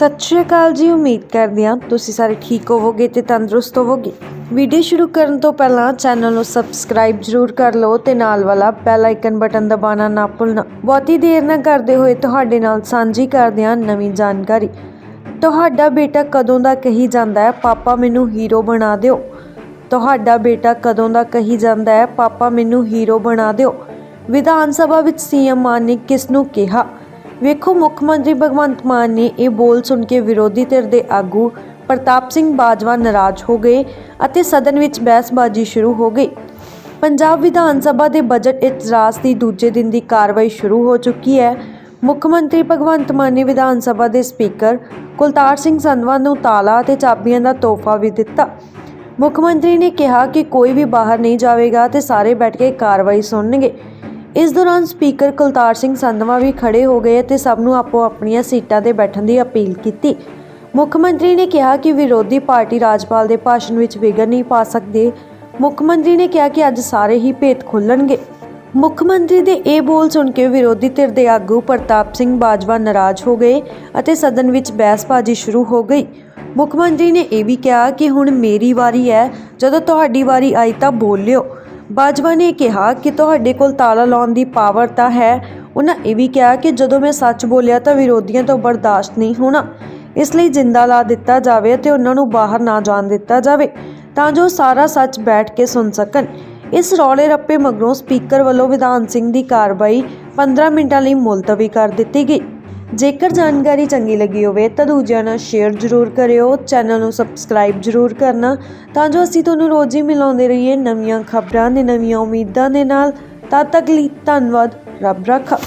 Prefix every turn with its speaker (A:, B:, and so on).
A: ਸਤਿ ਸ਼੍ਰੀ ਅਕਾਲ ਜੀ, ਉਮੀਦ ਕਰਦੇ ਹਾਂ ਤੁਸੀਂ ਸਾਰੇ ਠੀਕ ਹੋਵੋਗੇ ਤੇ ਤੰਦਰੁਸਤ ਹੋਵੋਗੇ। ਵੀਡੀਓ ਸ਼ੁਰੂ ਕਰਨ ਤੋਂ ਪਹਿਲਾਂ ਚੈਨਲ ਨੂੰ ਸਬਸਕ੍ਰਾਈਬ ਜ਼ਰੂਰ ਕਰ ਲਓ ਤੇ ਨਾਲ ਵਾਲਾ ਬੈਲ ਆਈਕਨ ਬਟਨ ਦਬਾਉਣਾ ਨਾ ਭੁੱਲਣਾ। ਬਹੁਤੀ ਦੇਰ ਨਾ ਕਰਦੇ ਹੋਏ ਤੁਹਾਡੇ ਨਾਲ ਸਾਂਝੀ ਕਰਦੇ ਹਾਂ ਨਵੀਂ ਜਾਣਕਾਰੀ। ਤੁਹਾਡਾ ਬੇਟਾ ਕਦੋਂ ਦਾ ਕਹੀ ਜਾਂਦਾ ਹੈ, ਪਾਪਾ ਮੈਨੂੰ ਹੀਰੋ ਬਣਾ ਦਿਓ। ਤੁਹਾਡਾ ਬੇਟਾ ਕਦੋਂ ਦਾ ਕਹੀ ਜਾਂਦਾ ਹੈ, ਪਾਪਾ ਮੈਨੂੰ ਹੀਰੋ ਬਣਾ ਦਿਓ। ਵਿਧਾਨ ਸਭਾ ਵਿੱਚ ਸੀਐਮ ਮਾਨ ਨੇ ਕਿਸ ਨੂੰ ਕਿਹਾ? ਵੇਖੋ ਮੁੱਖ ਮੰਤਰੀ ਭਗਵੰਤ ਮਾਨ ਨੇ ਇਹ ਬੋਲ ਸੁਣ ਕੇ ਵਿਰੋਧੀ ਧਿਰ ਦੇ ਆਗੂ ਪ੍ਰਤਾਪ ਸਿੰਘ ਬਾਜਵਾ ਨਾਰਾਜ਼ ਹੋ ਗਏ ਅਤੇ ਸਦਨ ਵਿੱਚ ਬਹਿਸਬਾਜ਼ੀ ਸ਼ੁਰੂ ਹੋ ਗਈ। ਪੰਜਾਬ ਵਿਧਾਨ ਸਭਾ ਦੇ ਬਜਟ ਇਜਲਾਸ ਦੀ ਦੂਜੇ ਦਿਨ ਦੀ ਕਾਰਵਾਈ ਸ਼ੁਰੂ ਹੋ ਚੁੱਕੀ ਹੈ। ਮੁੱਖ ਮੰਤਰੀ ਭਗਵੰਤ ਮਾਨ ਨੇ ਵਿਧਾਨ ਸਭਾ ਦੇ ਸਪੀਕਰ ਕੁਲਤਾਰ ਸਿੰਘ ਸੰਧਵਾ ਨੂੰ ਤਾਲਾ ਅਤੇ ਚਾਬੀਆਂ ਦਾ ਤੋਹਫਾ ਵੀ ਦਿੱਤਾ। ਮੁੱਖ ਮੰਤਰੀ ਨੇ ਕਿਹਾ ਕਿ ਕੋਈ ਵੀ ਬਾਹਰ ਨਹੀਂ ਜਾਵੇਗਾ ਤੇ ਸਾਰੇ ਬੈਠ ਕੇ ਕਾਰਵਾਈ ਸੁਣਨਗੇ। ਇਸ ਦੌਰਾਨ ਸਪੀਕਰ ਕੁਲਤਾਰ ਸਿੰਘ ਸੰਧਵਾ ਵੀ ਖੜੇ ਹੋ ਗਏ ਅਤੇ ਸਭ ਨੂੰ ਆਪੋ ਆਪਣੀਆਂ ਸੀਟਾਂ ਤੇ ਬੈਠਣ ਦੀ ਅਪੀਲ ਕੀਤੀ। ਮੁੱਖ ਮੰਤਰੀ ਨੇ ਕਿਹਾ ਕਿ ਵਿਰੋਧੀ ਪਾਰਟੀ ਰਾਜਪਾਲ ਦੇ ਭਾਸ਼ਣ ਵਿੱਚ ਵਿਗੜ ਨਹੀਂ ਪਾ ਸਕਦੇ। ਮੁੱਖ ਮੰਤਰੀ ਨੇ ਕਿਹਾ ਕਿ ਅੱਜ ਸਾਰੇ ਹੀ ਭੇਤ ਖੁੱਲਣਗੇ। ਮੁੱਖ ਮੰਤਰੀ ਦੇ ਇਹ ਬੋਲ ਸੁਣ ਕੇ ਵਿਰੋਧੀ ਧਿਰ ਦੇ ਆਗੂ ਪ੍ਰਤਾਪ ਸਿੰਘ ਬਾਜਵਾ ਨਾਰਾਜ਼ ਹੋ ਗਏ ਅਤੇ ਸਦਨ ਵਿੱਚ ਬਹਿਸਬਾਜ਼ੀ ਸ਼ੁਰੂ ਹੋ ਗਈ। ਮੁੱਖ ਮੰਤਰੀ ਨੇ ਇਹ ਵੀ ਕਿਹਾ ਕਿ ਹੁਣ ਮੇਰੀ ਵਾਰੀ ਹੈ। ਜਦੋਂ ਤੁਹਾਡੀ ਵਾਰੀ ਆਈ ਤਾਂ ਬੋਲਿਓ ਬਾਜਵਾ ਨੇ ਕਿਹਾ ਕਿ ਤੁਹਾਡੇ ਕੋਲ ਤਾਲਾ ਲਾਉਣ ਦੀ ਪਾਵਰ ਤਾਂ ਹੈ। ਉਹਨਾਂ ਇਹ ਵੀ ਕਿਹਾ ਕਿ ਜਦੋਂ ਮੈਂ ਸੱਚ ਬੋਲਿਆ ਤਾਂ ਵਿਰੋਧੀਆਂ ਤੋਂ ਬਰਦਾਸ਼ਤ ਨਹੀਂ ਹੋਣਾ। ਇਸ ਲਈ ਜਿੰਦਾ ਲਾ ਦਿੱਤਾ ਜਾਵੇ ਤੇ ਉਹਨਾਂ ਨੂੰ ਬਾਹਰ ਨਾ ਜਾਣ ਦਿੱਤਾ ਜਾਵੇ, ਤਾਂ ਜੋ ਸਾਰਾ ਸੱਚ ਬੈਠ ਕੇ ਸੁਣ ਸਕਣ। ਇਸ ਰੌਲੇ ਰੱਪੇ ਮਗਰੋਂ ਸਪੀਕਰ ਵੱਲੋਂ ਵਿਧਾਨ ਸਿੰਘ ਦੀ ਕਾਰਵਾਈ 15 ਮਿੰਟਾਂ ਲਈ ਮੁਲਤਵੀ ਕਰ ਦਿੱਤੀ ਗਈ। ਜੇਕਰ ਜਾਣਕਾਰੀ ਚੰਗੀ ਲੱਗੀ ਹੋਵੇ ਤਾਂ ਦੂਜਿਆਂ ਨਾਲ ਸ਼ੇਅਰ ਜ਼ਰੂਰ ਕਰਿਓ ਚੈਨਲ ਨੂੰ ਸਬਸਕ੍ਰਾਈਬ ਜ਼ਰੂਰ ਕਰਨਾ ਤਾਂ ਜੋ ਅਸੀਂ ਤੁਹਾਨੂੰ ਰੋਜ਼ ਹੀ ਮਿਲਾਉਂਦੇ ਰਹੀਏ ਨਵੀਆਂ ਖਬਰਾਂ ਤੇ ਨਵੀਆਂ ਉਮੀਦਾਂ ਦੇ ਨਾਲ। ਤਦ ਤੱਕ ਲਈ ਧੰਨਵਾਦ, ਰੱਬ ਰਾਖਾ।